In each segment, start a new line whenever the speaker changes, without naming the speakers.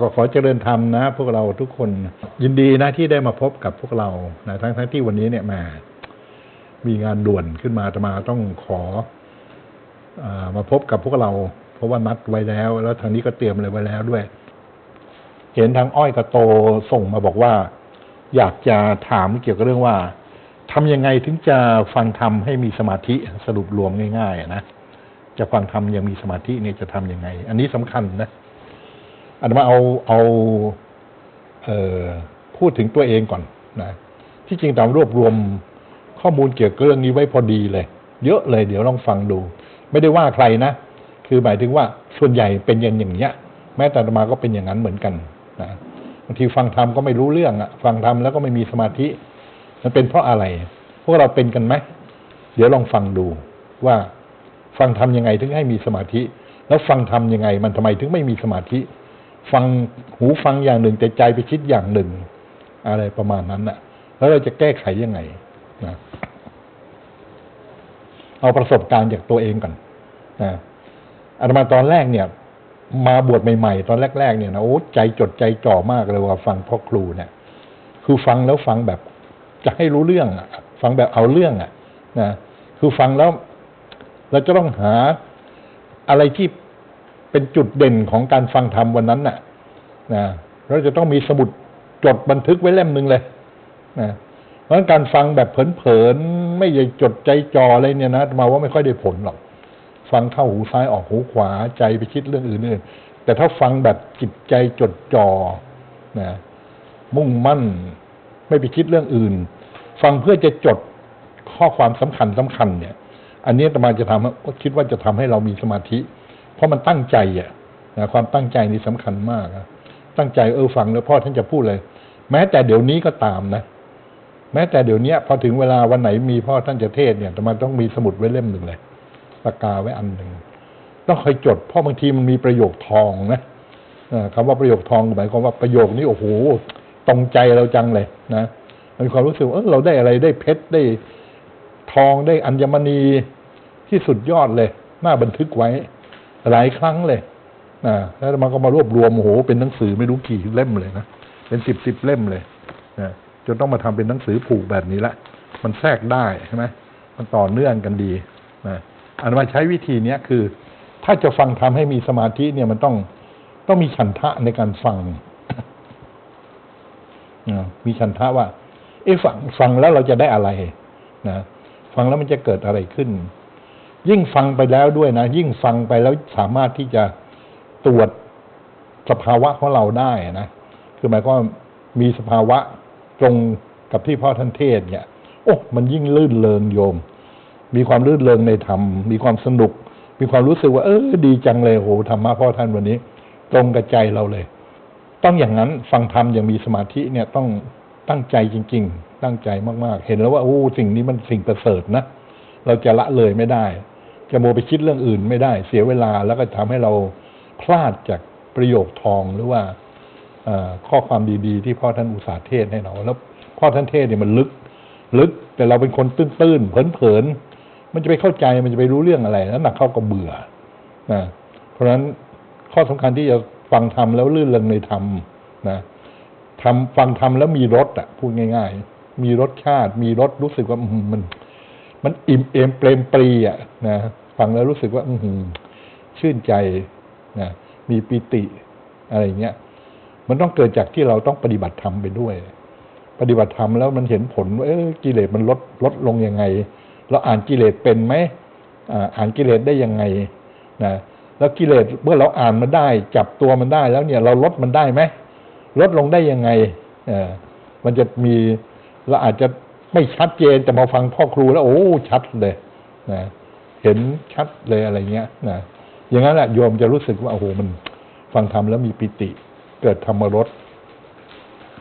ก็ขอเจริญธรรมนะ พวกเราทุกคน ยินดีนะที่ได้มาพบกับพวกเรานะทั้งทั้งที่วันนี้เนี่ยมามีงานด่วนขึ้นมาอาตมาต้องขออมาพบกับพวกเรา เพราะว่านัดไว้แล้ว แล้วทางนี้ก็เตรียมอะไรไว้แล้วด้วย เห็นทางอ้อยกระโตส่งมาบอกว่า อยากจะถามเกี่ยวกับเรื่องว่าทำยังไงถึงจะฟังธรรมให้มีสมาธิสรุปรวมง่าย ๆ นะจะฟังธรรมยังมีสมาธิเนี่ยจะทำยังไง อันนี้สำคัญนะ อันมาเอาเอาเออพูดถึงตัวเองก่อนนะที่จริงตามรวบรวมข้อมูลเกี่ยวกับเรื่องนี้ไว้พอดีเลย เยอะเลยเดี๋ยวลองฟังดู ไม่ได้ว่าใครนะ คือหมายถึงว่าส่วนใหญ่เป็นอย่างอย่างเนี้ย แม้แต่อาตมาก็เป็นอย่างนั้นเหมือนกันนะบางทีฟังธรรมก็ไม่รู้เรื่องอะฟังธรรมแล้วก็ไม่มีสมาธิ มันเป็นเพราะอะไร พวกเราเป็นกันไหมเดี๋ยวลองฟังดูว่าฟังธรรมยังไงถึงให้มีสมาธิ แล้วฟังธรรมยังไง มันทำไมถึงไม่มีสมาธิ ฟังหูฟังอย่างหนึ่งแต่ใจไปคิดอย่างหนึ่ง อะไรประมาณนั้นน่ะ แล้วเราจะแก้ไขยังไงนะเอาประสบการณ์จากตัวเองก่อนนะอาตมาตอนแรกเนี่ย มาบวชใหม่ๆ ตอนแรก ๆ เนี่ยนะโอ้ใจจดใจจ่อมากเลยว่าฟังพ่อครูเนี่ย คือฟังแล้วฟังแบบจะให้รู้เรื่องอะฟังแบบเอาเรื่องอะนะคือฟังแล้วเราจะต้องหาอะไรที่ เป็นจุดเด่นของการฟังธรรมวันนั้นน่ะนะเราจะต้องมีสมุดจดบันทึกไว้เล่มหนึ่งเลยนะเพราะฉะนั้นการฟังแบบเผลอๆไม่ใช่จดใจจ่ออะไรเนี่ยนะมาว่าไม่ค่อยได้ผลหรอก ฟังเข้าหูซ้ายออกหูขวาใจไปคิดเรื่องอื่นๆแต่ถ้าฟังแบบจิตใจจดจ่อนะมุ่งมั่นไม่ไปคิดเรื่องอื่น ฟังเพื่อจะจดข้อความสำคัญสำคัญเนี่ย อันนี้ตมาจะทำคิดว่าจะทำให้เรามีสมาธิ เพราะมันตั้งใจอะนะความตั้งใจนี่สำคัญมากนะตั้งใจเออฟังแล้วพ่อท่านจะพูดเลย แม้แต่เดี๋ยวนี้ก็ตามนะ แม้แต่เดี๋ยวนี้พอถึงเวลาวันไหนมีพ่อท่านจะเทศเนี่ยอาตมาต้องมีสมุดไว้เล่มหนึ่งเลยปากกาไว้อันหนึ่งต้องคอยจด เพราะบางทีมันมีประโยคทองนะเออคำว่าประโยคทองหมายความว่าประโยคนี้โอ้โหตรงใจเราจังเลยนะมันมีความรู้สึกเออเราได้อะไรได้เพชรได้ทองได้อัญมณีที่สุดยอดเลยน่าบันทึกไว้ หลายครั้งเลยนะแล้วมันก็มารวบรวมโอ้โหเป็นหนังสือไม่รู้กี่เล่มเลยนะเป็นสิบสิบเล่มเลยนะจนต้องมาทำเป็นหนังสือผูกแบบนี้ละมันแทรกได้ใช่ไหมมันต่อเนื่องกันดีนะอันมาใช้วิธีเนี้ยคือ ถ้าจะฟังทำให้มีสมาธิเนี่ยมันต้องต้องมีฉันทะในการฟังนะมีฉันทะว่าเอ๊ะฟังฟังแล้วเราจะได้อะไรนะฟังแล้วมันจะเกิดอะไรขึ้น ยิ่งฟังไปแล้วด้วยนะ ยิ่งฟังไปแล้วสามารถที่จะตรวจสภาวะของเราได้นะ คือหมายความมีสภาวะตรงกับที่พ่อท่านเทศเนี่ย โอ้มันยิ่งลื่นเริงโยม มีความลื่นเริงในธรรม มีความสนุก มีความรู้สึกว่า เออ ดีจังเลยโหธรรมะพ่อท่านวันนี้ ตรงกับใจเราเลย ต้องอย่างนั้นฟังธรรมอย่างมีสมาธิเนี่ยต้องตั้งใจจริง ๆ ตั้งใจมากๆ เห็นแล้วว่าโอ้สิ่งนี้มันสิ่งประเสริฐนะเราจะละเลยไม่ได้ จะโมไปคิดเรื่องอื่นไม่ได้ เสียเวลาแล้วก็ทำให้เราพลาดจากประโยคทองหรือว่าข้อความดีๆ ที่พ่อท่านอุตสาห์เทศให้เราแล้วพ่อท่านเทศเนี่ยมันลึก ลึกแต่เราเป็นคนตื้นๆเผินๆมันจะไปเข้าใจมันจะไปรู้เรื่องอะไร แล้วหนักเข้าก็เบื่อนะเพราะฉะนั้นข้อสำคัญที่จะฟังธรรมแล้วลื่นเริงในธรรมนะทำฟังธรรมแล้วมีรสอะพูดง่าย ๆ มีรสชาติ มีรสรู้สึกว่ามันมันอิ่มเอมเปรมปรีอะนะ ฟังแล้วรู้สึกว่า อืชื่นใจนะมีปิติอะไรเงี้ย มันต้องเกิดจากที่เราต้องปฏิบัติธรรมไปด้วย ปฏิบัติธรรมแล้วมันเห็นผลว่ากิเลสมันลดลดลงยังไง เราอ่านกิเลสเป็นไหมอ่านกิเลสได้ยังไงนะแล้วกิเลสเมื่อเราอ่านมันได้ จับตัวมันได้แล้วเนี่ย เราลดมันได้ไหมลดลงได้ยังไงเออมันจะมีเราอาจจะไม่ชัดเจนแต่มาฟังพ่อครูแล้ว โอ้ชัดเลยนะ เห็นชัดเลยอะไรเงี้ยนะอย่างนั้นแหละโยมจะรู้สึกว่าโอ้โหมัน ฟังธรรมแล้วมีปิติ เกิดธรรมรส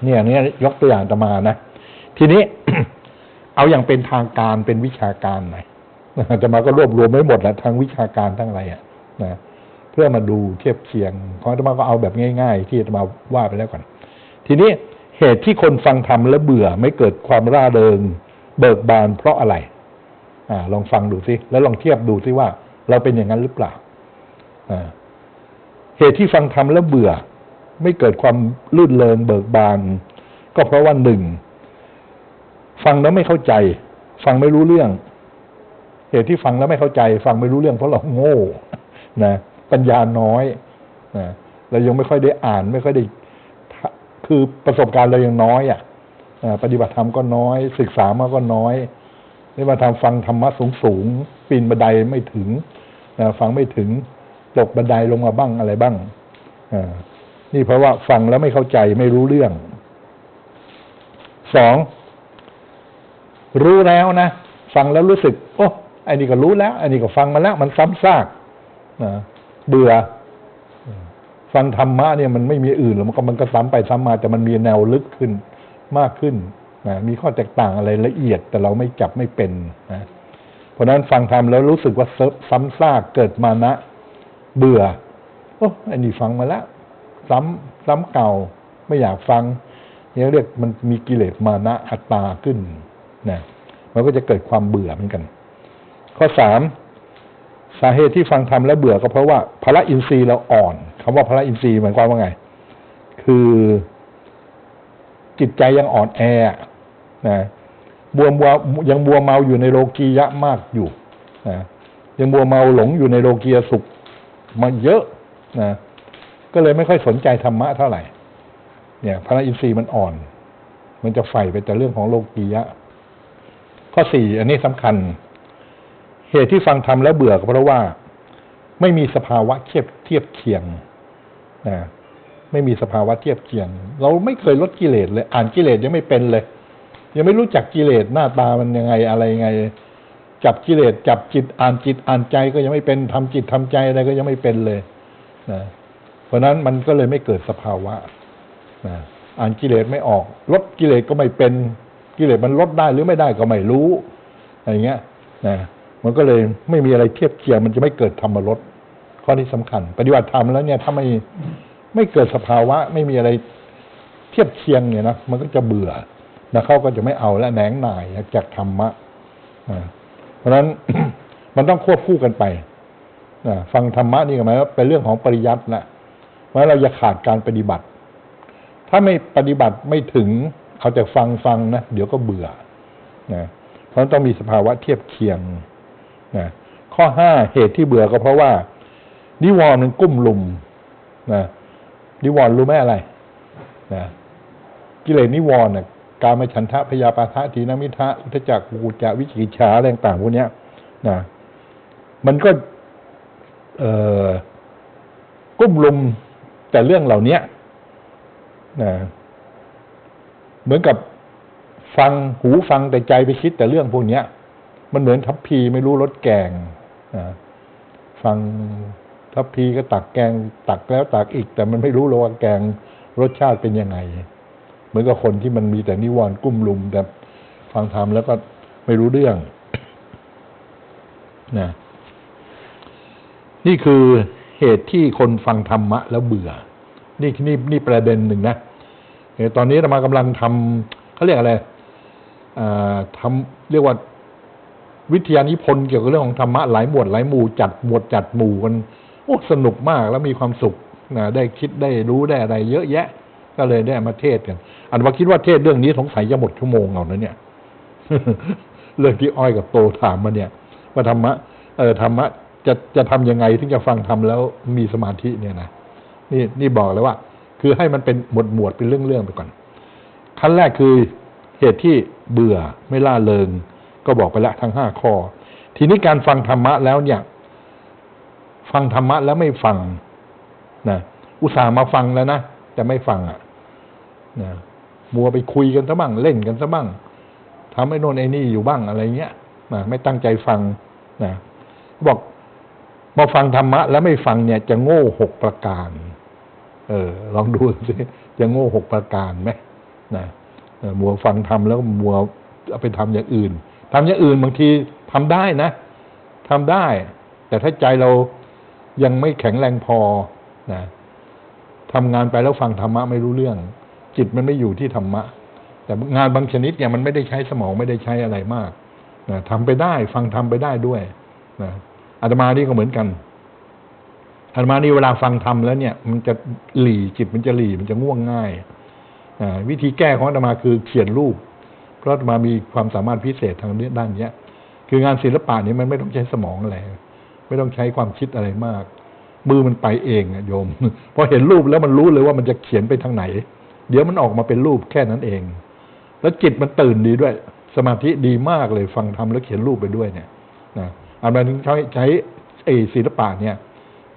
เนี่ยเนี่ยยกตัวอย่างตมานะ ทีนี้ เอาอย่างเป็นทางการเป็นวิชาการหน่อยจะมาก็รวบรวมไม่หมดแล้วทั้งวิชาการทั้งอะไรอะนะเพื่อมาดูเทียบเคียงของตมาก็เอาแบบง่าย ๆ ที่ตมาว่าไปแล้วก่อน ทีนี้เหตุที่คนฟังธรรมแล้วเบื่อไม่เกิดความร่าเริง เบิกบานเพราะอะไร อลองฟังดูซิ แล้วลองเทียบดูซิว่า เราเป็นอย่างนั้นหรือเปล่าเหตุที่ฟังธรรมแล้วเบื่อ ไม่เกิดความลื่นเริงเบิกบาน ก็เพราะว่าหนึ่งฟังแล้วไม่เข้าใจ ฟังไม่รู้เรื่อง เหตุที่ฟังแล้วไม่เข้าใจ ฟังไม่รู้เรื่องเพราะเราโง่นะปัญญาน้อยนะเรายังไม่ค่อยได้อ่าน ไม่ค่อยได้ คือประสบการณ์เรายังน้อยอะอ่าปฏิบัติธรรมก็น้อย ศึกษามาก็น้อย ได้มาทำฟังธรรมะสูงสูงปีนบันไดไม่ถึงฟังไม่ถึงตกบันไดลงมาบ้างอะไรบ้างนี่เพราะว่าฟังแล้วไม่เข้าใจไม่รู้เรื่องสองรู้แล้วนะ ฟังแล้วรู้สึก โอ้ไอ้นี่ก็รู้แล้วไอ้นี่ก็ฟังมาแล้ว มันซ้ำซากนะเบื่อ ฟังธรรมะเนี่ยมันไม่มีอื่นหรอกมันก็มันก็ซ้ำไปซ้ำมา แต่มันมีแนวลึกขึ้นมากขึ้น นะมีข้อแตกต่างอะไรละเอียดแต่เราไม่จับไม่เป็นนะเพราะฉะนั้นฟังธรรมแล้วรู้สึกว่าซ้ำซากเกิดมานะ เบื่อโอ้อันนี้ฟังมาแล้วซ้ำซ้ำเก่าไม่อยากฟังนี่เรียกมันมีกิเลสมานะอัตตาขึ้นนะมันก็จะเกิดความเบื่อเหมือนกัน ข้อสามสาเหตุที่ฟังธรรมแล้วเบื่อก็เพราะว่าพระอินทรีย์เราอ่อนคำว่าพระอินทรีย์หมายความว่าไง คือจิตใจยังอ่อนแอ นะบัวมัวยังบัวเมาอยู่ในโลกียะมากอยู่นะยังบัวเมาหลงอยู่ในโลกียสุขมาเยอะนะก็เลยไม่ค่อยสนใจธรรมะเท่าไหร่ เนี่ยพระอินทรีย์มันอ่อน มันจะใฝ่ไปแต่เรื่องของโลกียะ ข้อสี่อันนี้สำคัญ เหตุที่ฟังธรรมแล้วเบื่อก็เพราะว่า ไม่มีสภาวะเทียบเทียบเคียงนะไม่มีสภาวะเทียบเคียง เราไม่เคยลดกิเลสเลย อ่านกิเลสยังไม่เป็นเลย ยังไม่รู้จักกิเลสหน้าตามันยังไงอะไรยังไง จับกิเลสจับจิตอ่านจิตอ่านใจก็ยังไม่เป็นทำจิตทำใจอะไรก็ยังไม่เป็นเลยนะเพราะนั้นมันก็เลยไม่เกิดสภาวะนะอ่านกิเลสไม่ออกลดกิเลสก็ไม่เป็นกิเลสมันลดได้หรือไม่ได้ก็ไม่รู้อะไรเงี้ยนะมันก็เลยไม่มีอะไรเทียบเคียงมันจะไม่เกิดธรรมลดข้อนี้สำคัญ ปฏิบัติธรรมแล้วเนี่ยถ้าไม่ไม่เกิดสภาวะ ไม่มีอะไรเทียบเคียงเนี่ยนะมันก็จะเบื่อ นะเขาก็จะไม่เอาและแหนงหน่ายจากธรรมะเพราะฉะนั้นมันต้องควบคู่กันไปฟังธรรมะนี่หมายว่าเป็นเรื่องของปริยัติแหละเพราะเราอย่าขาดการปฏิบัติ ถ้าไม่ปฏิบัติไม่ถึงเอาแต่ฟังฟังนะเดี๋ยวก็เบื่อนะเพราะต้องมีสภาวะเทียบเคียงนะข้อห้าเหตุที่เบื่อก็เพราะว่า นิวรณ์มันกุ้มลุมนะนิวรณ์รู้ไหมอะไรนะกิเลสนิวรณ์นะ การมฉันทะพยาปาทะทีนมิทะอุทจักกุจาวิจิกิจฉาอะไรต่างพวกนี้นะมันก็เออกุ้มลุมแต่เรื่องเหล่านี้นะเหมือนกับฟังหูฟังแต่ใจไปคิดแต่เรื่องพวกนี้มันเหมือนทัพพีไม่รู้รสแกงนะฟังทัพพีก็ตักแกง ตักแล้วตักอีก แต่มันไม่รู้ว่าแกงรสชาติเป็นยังไง เหมือนกับคนที่มันมีแต่นิวรณ์กุ้มลุมแต่ฟังธรรมแล้วก็ไม่รู้เรื่องนะนี่คือเหตุที่คนฟังธรรมะแล้วเบื่อ นี่นี่นี่ประเด็นหนึ่งนะตอนนี้เรามากำลังทำเขาเรียกอะไรทำเรียกว่าวิทยานิพนธ์เกี่ยวกับเรื่องของธรรมะหลายหมวดหลายหมู่จัดหมวดจัดหมู่กันโอ้สนุกมากแล้วมีความสุขนะได้คิดได้รู้ได้อะไร เยอะแยะ ก็เลยได้มาเทศกัน อันว่าคิดว่าเทศเรื่องนี้สงสัยจะหมดชั่วโมงเอานะเนี่ย เรื่องที่อ้อยกับโตถามมาเนี่ยว่าธรรมะเออธรรมะจะจะทำยังไงถึงจะฟังทำแล้วมีสมาธิเนี่ยนะนี่นี่บอกเลยว่า คือให้มันเป็นหมวดหมวดเป็นเรื่องเรื่องไปก่อน ขั้นแรกคือเหตุที่เบื่อไม่ล่าเริง ก็บอกไปล้วทั้งห้าข้อ ทีนี้การฟังธรรมะแล้วเนี่ย ฟังธรรมะแล้วไม่ฟังนะอุตส่าห์มาฟังแล้วนะแต่ไม่ฟังอะ นะมัวไปคุยกันซะบ้างเล่นกันซะบ้างทำให้นนไอ้นี่อยู่บ้างอะไรเงี้ยนะไม่ตั้งใจฟังนะบอกมาฟังธรรมะ แล้วไม่ฟังเนี่ย จะโง่หกประการ เออ ลองดูสิจะโง่หกประการไหมนะมัวฟังทำแล้วมัวเอาไปทำอย่างอื่นทำอย่างอื่นบางทีทำได้นะทำได้ แต่ถ้าใจเรายังไม่แข็งแรงพอนะทำงานไปแล้วฟังธรรมะไม่รู้เรื่อง จิตมันไม่อยู่ที่ธรรมะ แต่งานบางชนิดเนี่ยมันไม่ได้ใช้สมองไม่ได้ใช้อะไรมากนะทำไปได้ฟังทำไปได้ด้วยนะอาตมานี่ก็เหมือนกันอันมานี่เวลาฟังธรรมแล้วเนี่ย มันจะหลีจิตมันจะหลีมันจะง่วงง่ายวิธีแก้ของอาตมาคือเขียนรูป เพราะอาตมามีความสามารถพิเศษทางเรื่องด้านเนี้ย คืองานศิลปะนี่มันไม่ต้องใช้สมองอะไรไม่ต้องใช้ความคิดอะไรมาก มือมันไปเองอะโยมพอเห็นรูปแล้วมันรู้เลยว่ามันจะเขียนไปทางไหน เดี๋ยวมันออกมาเป็นรูปแค่นั้นเอง แล้วจิตมันตื่นดีด้วย สมาธิดีมากเลยฟังทำแล้วเขียนรูปไปด้วยเนี่ยนะอันนั้นใช้ใช้ไอศิลปะเนี่ย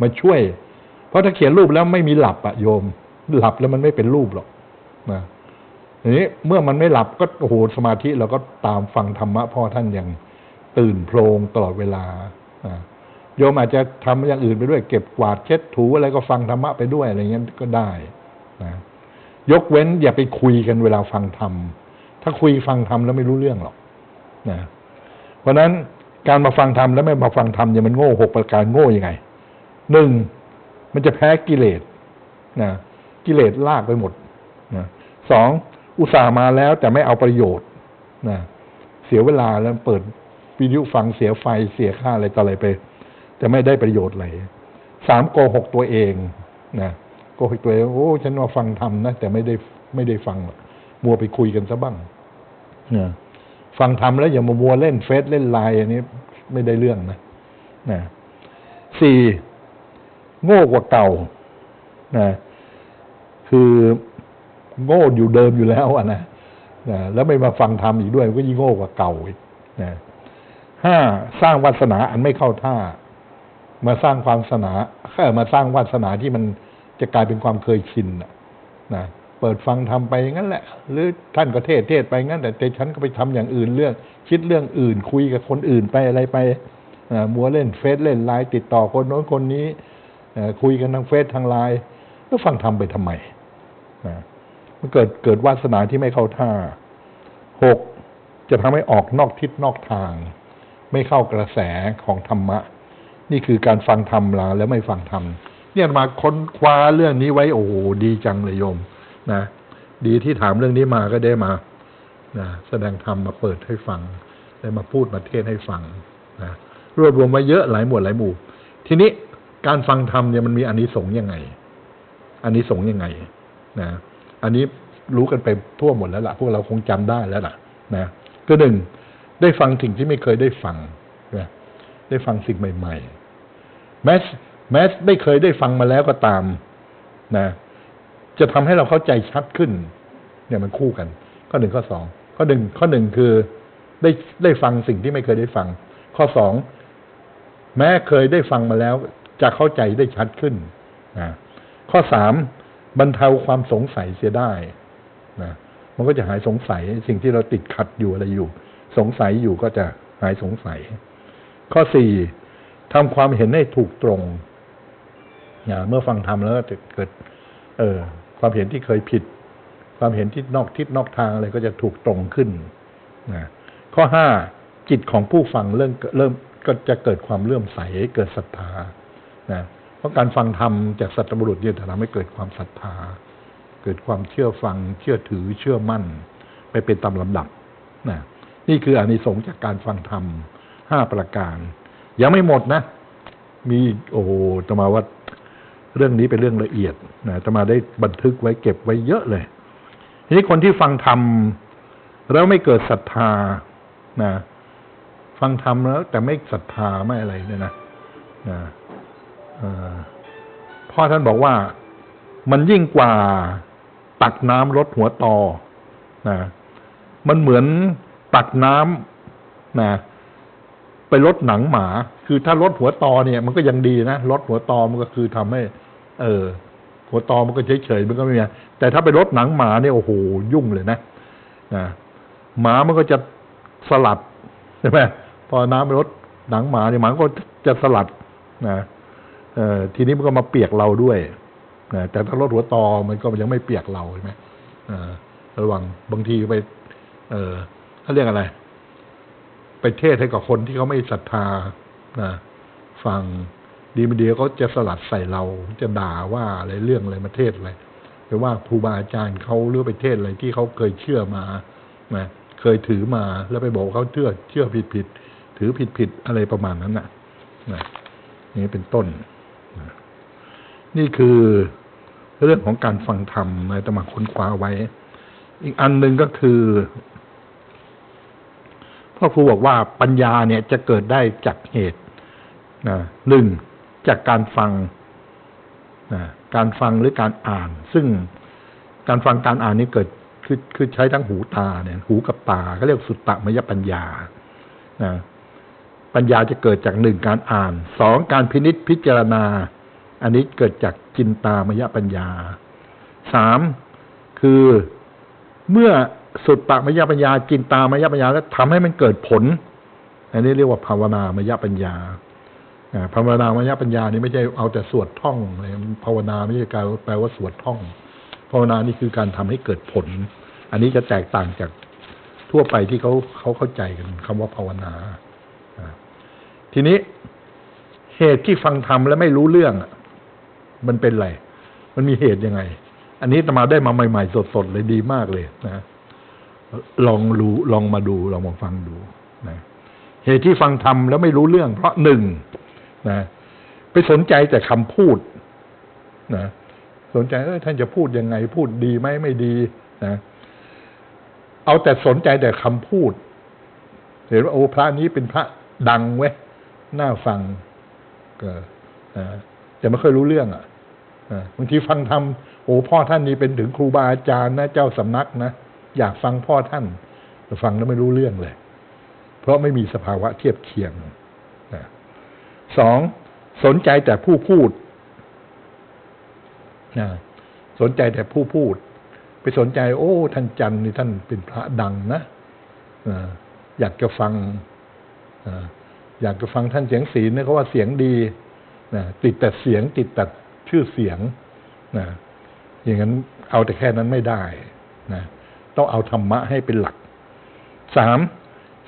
มาช่วย เพราะถ้าเขียนรูปแล้วไม่มีหลับอะโยม หลับแล้วมันไม่เป็นรูปหรอกนะทีนี้เมื่อมันไม่หลับก็โอ้โหสมาธิเราก็ตามฟังธรรมะพ่อท่านอย่างตื่นโพลงตลอดเวลานะโยมอาจจะทำอย่างอื่นไปด้วย เก็บกวาดเช็ดถูอะไรก็ฟังธรรมะไปด้วยอะไรเงี้ยก็ได้นะ ยกเว้นอย่าไปคุยกันเวลาฟังธรรม ถ้าคุยฟังธรรมแล้วไม่รู้เรื่องหรอกนะเพราะนั้นการมาฟังธรรมแล้วไม่มาฟังธรรมเนี่ยมันโง่หกประการโง่ยังไงหนึ่งมันจะแพ้กิเลสนะกิเลสลากไปหมดนะสองอุตส่าห์มาแล้วแต่ไม่เอาประโยชน์นะเสียเวลาแล้วเปิดวิทยุฟังเสียไฟเสียค่าอะไรต่ออะไรไป แต่ไม่ได้ประโยชน์อะไรสามโกหกตัวเองนะ โกหกตัวเองโอ้ฉันมาฟังธรรมนะแต่ไม่ได้ไม่ได้ฟังหรอกมัวไปคุยกันซะบ้างนะฟังธรรมแล้วอย่ามามัวเล่นเฟซเล่นไลน์อันนี้ไม่ได้เรื่องนะนะสี่โง่กว่าเก่านะคือโง่อยู่เดิมอยู่แล้วอะนะนะแล้วไม่มาฟังธรรมอีกด้วยก็ยิ่งโง่กว่าเก่าอีกนะห้าสร้างวาสนาอันไม่เข้าท่า มาสร้างความสนาแค่มาสร้างวาสนาที่มัน จะกลายเป็นความเคยชินนะเปิดฟังทำไปงั้นแหละ หรือท่านก็เทศเทศไปงั้น แต่ฉันก็ไปทำอย่างอื่นเรื่อง คิดเรื่องอื่นคุยกับคนอื่นไปอะไรไปมัวเล่นเฟซเล่นไลน์ติดต่อคนโน้นคนนี้คุยกันทางเฟซทางไลน์แล้วฟังทำไปทำไมนะมันเกิดเกิดวาสนาที่ไม่เข้าท่าหกจะทำให้ออกนอกทิศนอกทาง ไม่เข้ากระแสของธรรมะ นี่คือการฟังธรรมแล้วไม่ฟังธรรม เนี่ยมาค้นคว้าเรื่องนี้ไว้โอ้โหดีจังเลยโยมนะดีที่ถามเรื่องนี้มาก็ได้มานะแสดงธรรมมาเปิดให้ฟัง ได้มาพูดมาเทศให้ฟังนะรวบรวมไว้เยอะหลายหมวดหลายหมู่ ทีนี้การฟังธรรมเนี่ยมันมีอานิสงส์ยังไงอานิสงส์ยังไงนะอันนี้รู้กันไปทั่วหมดแล้วล่ะ พวกเราคงจำได้แล้วล่ะ นะก็หนึ่งได้ฟังสิ่งที่ไม่เคยได้ฟังนะได้ฟังสิ่งใหม่ ๆ แม้ แม้ไม่เคยได้ฟังมาแล้วก็ตามนะจะทำให้เราเข้าใจชัดขึ้น เนี่ยมันคู่กัน ข้อหนึ่งข้อสองข้อหนึ่งข้อหนึ่งคือได้ได้ฟังสิ่งที่ไม่เคยได้ฟัง ข้อสองแม้เคยได้ฟังมาแล้ว จะเข้าใจได้ชัดขึ้นนะข้อสามบรรเทาความสงสัยเสียได้นะมันก็จะหายสงสัยสิ่งที่เราติดขัดอยู่อะไรอยู่ สงสัยอยู่ก็จะหายสงสัย ข้อสี่ทำความเห็นให้ถูกตรง เมื่อฟังธรรมแล้วก็จะเกิด เออ ความเห็นที่เคยผิด ความเห็นที่นอกทิศนอกทางอะไรก็จะถูกตรงขึ้นนะข้อห้าจิตของผู้ฟังเริ่มเริ่มก็จะเกิดความเลื่อมใสเกิดศรัทธานะเพราะการฟังธรรมจากสัตบุรุษเนี่ยจะทำให้เกิดความศรัทธา เกิดความเชื่อฟัง เชื่อถือเชื่อมั่น ไปเป็นตามลำดับนะนี่คืออานิสงส์จากการฟังธรรมห้าประการ ยังไม่หมดนะ มีโอ้จะมาว่า เรื่องนี้เป็นเรื่องละเอียดนะจะมาได้บันทึกไว้เก็บไว้เยอะเลย ทีนี้คนที่ฟังธรรมแล้วไม่เกิดศรัทธานะฟังธรรมแล้ว แต่ไม่ศรัทธาไม่อะไรเนี่ยนะนะพ่อท่านบอกว่ามันยิ่งกว่าตักน้ำลดหัวตอนะมันเหมือนตักน้ำนะไปลดหนังหมา คือถ้าลดหัวตอเนี่ย มันก็ยังดีนะลดหัวตอมันก็คือทำให้ เออ หัวตอมันก็เฉยๆมันก็ไม่มีแต่ถ้าไปลดหนังหมาเนี่ยโอ้โหยุ่งเลยนะนะหมามันก็จะสลัดใช่ไหมพอน้ำไปลดหนังหมาเนี่ยหมาก็จะสลัดนะเออทีนี้มันก็มาเปียกเราด้วยนะแต่ถ้าลดหัวตอมันก็ยังไม่เปียกเราใช่ไหมอ่าระวังบางทีไป เออเขาเรียกอะไร ไปเทศให้กับคนที่เขาไม่ศรัทธานะฟัง ดีไม่ดีเขาจะสลัดใส่เราจะด่าว่าอะไรเรื่องอะไรมาเทศอะไรหรือว่าครูบาอาจารย์เขาหรือไปเทศอะไรที่เขาเคยเชื่อมานะเคยถือมาแล้วไปบอกเขาเชื่อเชื่อผิดผิดถือผิดผิดอะไรประมาณนั้นน่ะนะนี่เป็นต้นนะนี่คือเรื่องของการฟังธรรมในตมาค้นคว้าไว้ อีกอันหนึ่งก็คือพ่อครูบอกว่าปัญญาเนี่ยจะเกิดได้จากเหตุนะหนึ่ง จากการฟังนะการฟังหรือการอ่าน ซึ่งการฟังการอ่านนี่เกิดคือคือใช้ทั้งหูตาเนี่ย หูกับตาเขาเรียกสุตตมยปัญญานะปัญญาจะเกิดจากหนึ่งการอ่านสองการพินิษพิจารณา อันนี้เกิดจากจินตามยปัญญาสามคือเมื่อสุตตมยปัญญาจินตามยปัญญาแล้วทำให้มันเกิดผล อันนี้เรียกว่าภาวนามยปัญญา ภาวนามยปัญญานี่ไม่ใช่เอาแต่สวดท่องอะไรภาวนาไม่ใช่การแปลว่าสวดท่อง ภาวนานี่คือการทำให้เกิดผล อันนี้จะแตกต่างจากทั่วไปที่เขาเขาเข้าใจกันคำว่าภาวนาทีนี้เหตุที่ฟังธรรมแล้วไม่รู้เรื่องมันเป็นไร มันมีเหตุยังไง อันนี้ตมาได้มาใหม่ ๆ สดๆเลยดีมากเลยนะลองรู้ลองมาดูลองมาฟังดูนะเหตุที่ฟังธรรมแล้วไม่รู้เรื่อง เพราะหนึ่ง นะไปสนใจแต่คำพูดนะสนใจเออท่านจะพูดยังไง พูดดีไหมไม่ดีนะเอาแต่สนใจแต่คำพูด เห็นว่าโอ้พระนี้เป็นพระดังเว้ยน่าฟังก็นะแต่ไม่ค่อยรู้เรื่องอะบางทีฟังทำโอ้พ่อท่านนี้เป็นถึงครูบาอาจารย์นะเจ้าสำนักนะอยากฟังพ่อท่านแต่ฟังแล้วไม่รู้เรื่องเลย เพราะไม่มีสภาวะเทียบเคียง สองสนใจแต่ผู้พูดนะสนใจแต่ผู้พูด ไปสนใจ โอ้ ท่านจันนี่ท่านเป็นพระดังนะอยากจะฟังอยากจะฟังท่านเสียงศีลเนี่ยเขาว่าเสียงดีนะติดแต่เสียงติดแต่ชื่อเสียงนะอย่างนั้นเอาแต่แค่นั้นไม่ได้นะต้องเอาธรรมะให้เป็นหลักสาม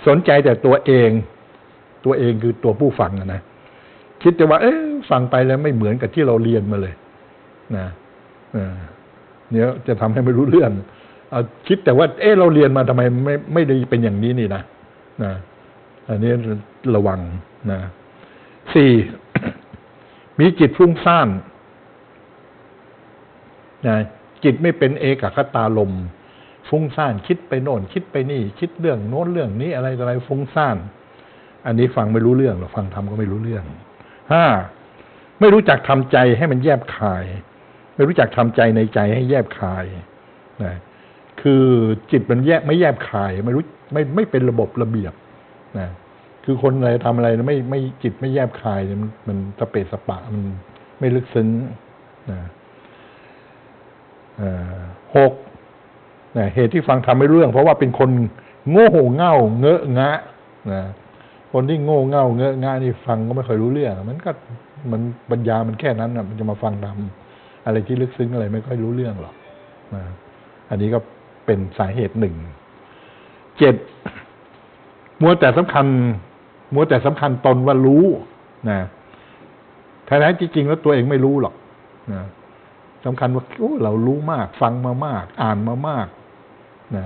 สนใจแต่ตัวเอง ตัวเองคือตัวผู้ฟังนะ คิดแต่ว่า เอ๊ะฟังไปแล้วไม่เหมือนกับที่เราเรียนมาเลย นะเนี่ยจะทำให้ไม่รู้เรื่องเอาคิดแต่ว่า เอ๊ะเราเรียนมาทำไมไม่ไม่ได้เป็นอย่างนี้นี่นะนะอันนี้ระวังนะสี่มีจิตฟุ้งซ่านนะจิตไม่เป็นเอกคตาลม ฟุ้งซ่านคิดไปโน่น คิดไปนี่ คิดเรื่องโน้นเรื่องนี้อะไรอะไรฟุ้งซ่าน อันนี้ฟังไม่รู้เรื่องหรอกฟังทำก็ไม่รู้เรื่อง ห้าไม่รู้จักทำใจให้มันแยบคาย ไม่รู้จักทำใจในใจให้แยบคายนะคือจิตมันแยกไม่แยบคาย ไม่รู้ไม่ไม่เป็นระบบระเบียบนะคือคนอะไรทำอะไรไม่ไม่จิตไม่แยบคายมันมันสเปสสปะมันไม่ลึกซึ้งนะหกนะเหตุที่ฟังทำไม่เรื่อง เพราะว่าเป็นคนโง่เง่าเงอะงะนะ คนที่โง่เง่าเงอะงะนี่ฟังก็ไม่ค่อยรู้เรื่อง มันก็มันปัญญามันแค่นั้นนะมันจะมาฟังทำอะไรที่ลึกซึ้งอะไรไม่ค่อยรู้เรื่องหรอกนะอันนี้ก็เป็นสาเหตุหนึ่ง เจ็ดมัวแต่สำคัญ มัวแต่สำคัญตนว่ารู้นะแท้ๆจริงๆแล้วตัวเองไม่รู้หรอกนะสำคัญว่าโอ้เรารู้มาก ฟังมามาก อ่านมามากนะ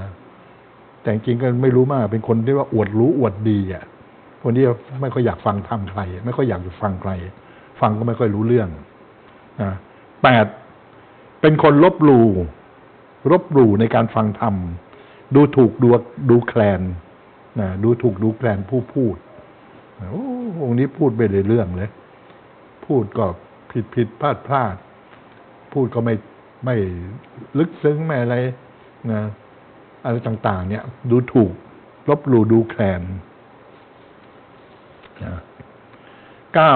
แต่จริงก็ไม่รู้มาก เป็นคนที่ว่าอวดรู้อวดดีอะ คนที่ไม่ค่อยอยากฟังทำใคร ไม่ค่อยอยากจะฟังใคร ฟังก็ไม่ค่อยรู้เรื่องนะแปดเป็นคนลบหลู่ลบหลู่ในการฟังธรรมดูถูกดูดูแคลนนะดูถูกดูแคลนผู้พูดโอ้องนี้พูดไปเลยเรื่องเลย พูดก็ผิดผิดพลาดพลาด พูดก็ไม่ไม่ลึกซึ้งไม่อะไรนะอะไรต่าง ๆ เนี่ย ดูถูกลบหลู่ดูแคลน เก้า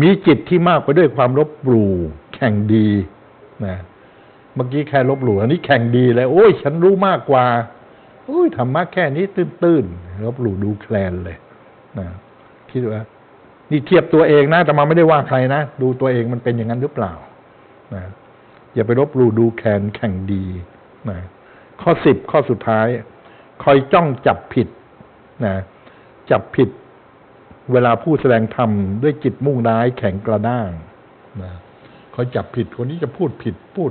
มีจิตที่มากไปด้วยความลบหลู่แข่งดีนะเมื่อกี้แค่ลบหลู่อันนี้แข่งดีเลย โอ้ย ฉันรู้มากกว่าโอ้ยธรรมะแค่นี้ตื้นๆลบหลู่ดูแคลนเลยนะคิดว่านี่เทียบตัวเองนะแต่มาไม่ได้ว่าใครนะ ดูตัวเองมันเป็นอย่างนั้นหรือเปล่านะอย่าไปรบหลู่ดูแคลนแข่งดีนะข้อสิบข้อสุดท้าย คอยจ้องจับผิดนะจับผิด เวลาผู้แสดงธรรมด้วยจิตมุ่งร้ายแข็งกระด้างนะคอยจับผิดคนนี้จะพูดผิดพูด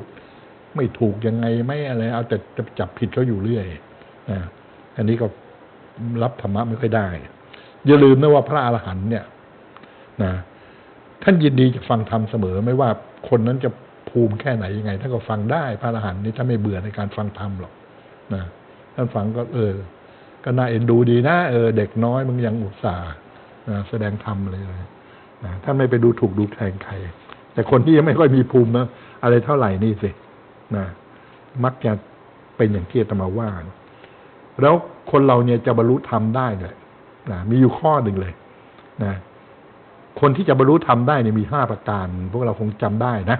ไม่ถูกยังไงไม่อะไร เอาแต่จะจับผิดเขาอยู่เรื่อยนะอันนี้ก็รับธรรมะไม่ค่อยได้ อย่าลืมนะว่าพระอรหันต์เนี่ยนะท่านยินดีจะฟังธรรมเสมอ ไม่ว่าคนนั้นจะภูมิแค่ไหนยังไงท่านก็ฟังได้ พระอรหันต์นี่ท่านไม่เบื่อในการฟังธรรมหรอกนะท่านฟังก็เออ ก็น่าเอ็นดูดีนะเออ เด็กน้อยมึงยังอุตส่าห์ แสดงธรรมเลยนะท่านไม่ไปดูถูกดูแคลนใคร แต่คนที่ยังไม่ค่อยมีภูมินะอะไรเท่าไหร่นี่สินะมักจะเป็นอย่างที่ตมาว่าแล้วคนเราเนี่ยจะบรรลุธรรมได้เนี่ยนะมีอยู่ข้อหนึ่งเลยนะคนที่จะบรรลุธรรมได้เนี่ยมีห้าประการ พวกเราคงจำได้นะ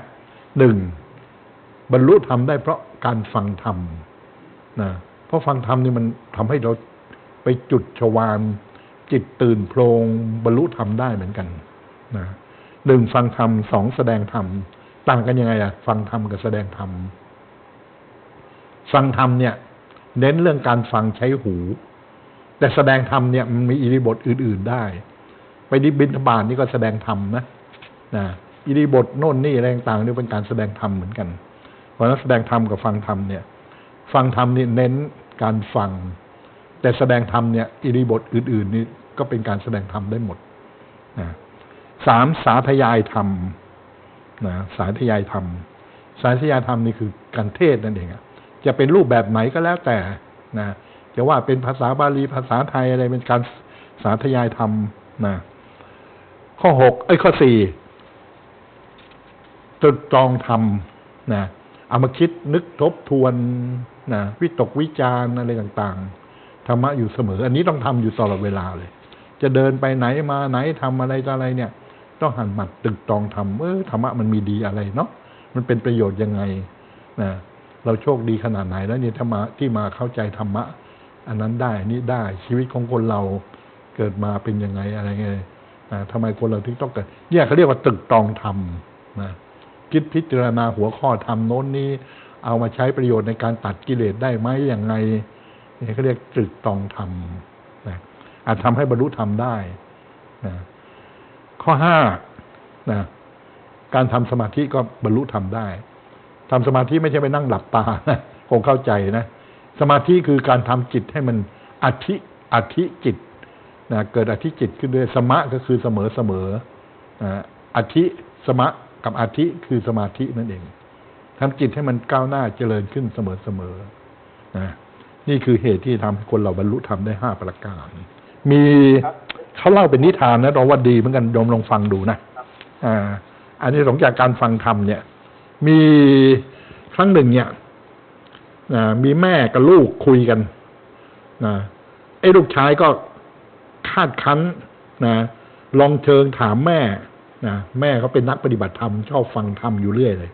หนึ่งบรรลุธรรมได้เพราะการฟังธรรมนะเพราะฟังธรรมนี่มันทำให้เราไปจุดชวาน จิตตื่นโพลงบรรลุธรรมได้เหมือนกันนะหนึ่งฟังธรรมสองแสดงธรรมต่างกันยังไงอะฟังธรรมกับแสดงธรรมฟังธรรมเนี่ย เน้นเรื่องการฟังใช้หู แต่แสดงธรรมเนี่ยมันมีอิริบทอื่น ๆได้ ไปดิบินทบาทนี่ก็แสดงธรรมนะนะอิริบทโน่นนี่อะไรต่างๆนี่เป็นการแสดงธรรมเหมือนกัน เพราะนั้นแสดงธรรมกับฟังธรรมเนี่ย ฟังธรรมนี่เน้นการฟัง แต่แสดงธรรมเนี่ยอิริบทอื่น ๆ นี่ ก็เป็นการแสดงธรรมได้หมดนะสามสาธยายธรรมนะสาธยายธรรม สาธยายธรรมนี่คือการเทศนั่นเองอะจะเป็นรูปแบบไหนก็แล้วแต่นะจะว่าเป็นภาษาบาลีภาษาไทยอะไรเป็นการสาธยายธรรมนะข้อหกไอ้ยข้อสี่ตรึกตรองธรรมนะเอามาคิดนึกทบทวนนะวิตกวิจารณ์อะไรต่าง ๆ ธรรมะอยู่เสมอ อันนี้ต้องทำอยู่ตลอดเวลาเลย จะเดินไปไหนมาไหนทำอะไรออะไรเนี่ย ต้องหันหมัดตึกตรองทำเออธรรมะมันมีดีอะไรเนาะมันเป็นประโยชน์ยังไงนะเราโชคดีขนาดไหนแล้วเนี่ยธรรมะที่มาเข้าใจธรรมะ อันนั้นได้อันนี้ได้ชีวิตของคนเราเกิดมาเป็นยังไงอะไรเงี้ยนะทำไมคนเราถึงต้องเกิดเนี่ยเขาเรียกว่าตึกตรองธรรมนะคิดพิจารณาหัวข้อธรรมโน้นนี้เอามาใช้ประโยชน์ในการตัดกิเลสได้ไหมอย่างไงนี่เขาเรียกตึกตรองธรรมนะ อาจทำให้บรรลุธรรมได้นะข้อห้านะการทำสมาธิก็บรรลุธรรมได้ทำสมาธิไม่ใช่ไปนั่งหลับตานะคงเข้าใจนะ สมาธิคือการทำจิตให้มันอธิอธิจิตนะเกิดอธิจิตขึ้นด้วยสมะก็คือเสมอเสมอนะอธิสมะกับอธิคือสมาธินั่นเองทำจิตให้มันก้าวหน้าเจริญขึ้นเสมอเสมอนะนี่คือเหตุที่ทำให้คนเราบรรลุธรรมได้ห้าประการ มีเขาเล่าเป็นนิทานนะเราว่าดีเหมือนกันโยมลองฟังดูนะอ่า อันนี้สงจากการฟังธรรมเนี่ย มีครั้งหนึ่งเนี่ยนะมีแม่กับลูกคุยกันนะไอ้ลูกชายก็คาดคั้นนะลองเชิงถามแม่นะแม่เขาเป็นนักปฏิบัติธรรมชอบฟังธรรมอยู่เรื่อยเลย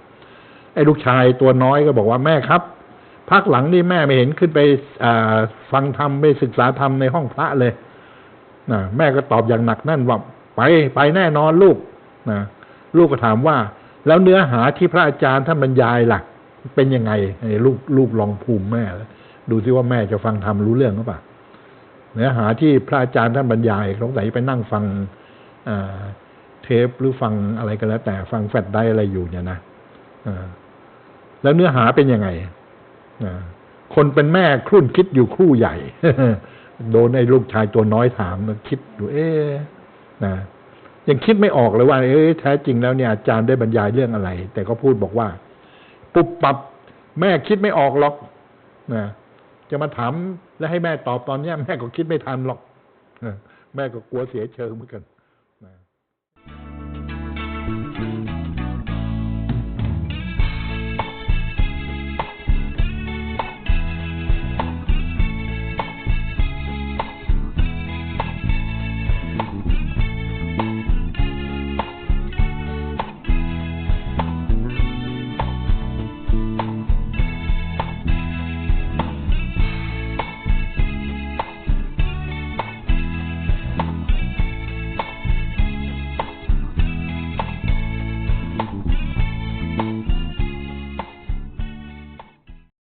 ไอ้ลูกชายตัวน้อยก็บอกว่าแม่ครับพักหลังนี่แม่ไม่เห็นขึ้นไปฟังธรรมไปศึกษาธรรมในห้องพระเลย นะแม่ก็ตอบอย่างหนักแน่นว่าไปไปแน่นอนลูกนะลูกก็ถามว่า แล้วเนื้อหาที่พระอาจารย์ท่านบรรยายล่ะ เป็นยังไงไอ้ลูกลูกลองภูมิแม่ ดูซิว่าแม่จะฟังธรรมรู้เรื่องหรือเปล่าเนื้อหาที่พระอาจารย์ท่านบรรยายสงสัยไปนั่งฟังเทปหรือฟังอะไรก็แล้ว แต่ฟังแฟลชได้อะไรอยู่เนี่ยนะแล้วเนื้อหาเป็นยังไงคนเป็นแม่ครุ่นคิดอยู่ครู่ใหญ่ โดนไอ้ลูกชายตัวน้อยถามคิดอยู่เอ๊นะยังคิดไม่ออกเลยว่า เอ้แท้จริงแล้วเนี่ยอาจารย์ได้บรรยายเรื่องอะไร แต่ก็พูดบอกว่า ปุบปับ แม่คิดไม่ออกหรอกนะจะมาถามและให้แม่ตอบตอนนี้แม่ก็คิดไม่ทันหรอกแม่ก็กลัวเสียเชิงเหมือนกัน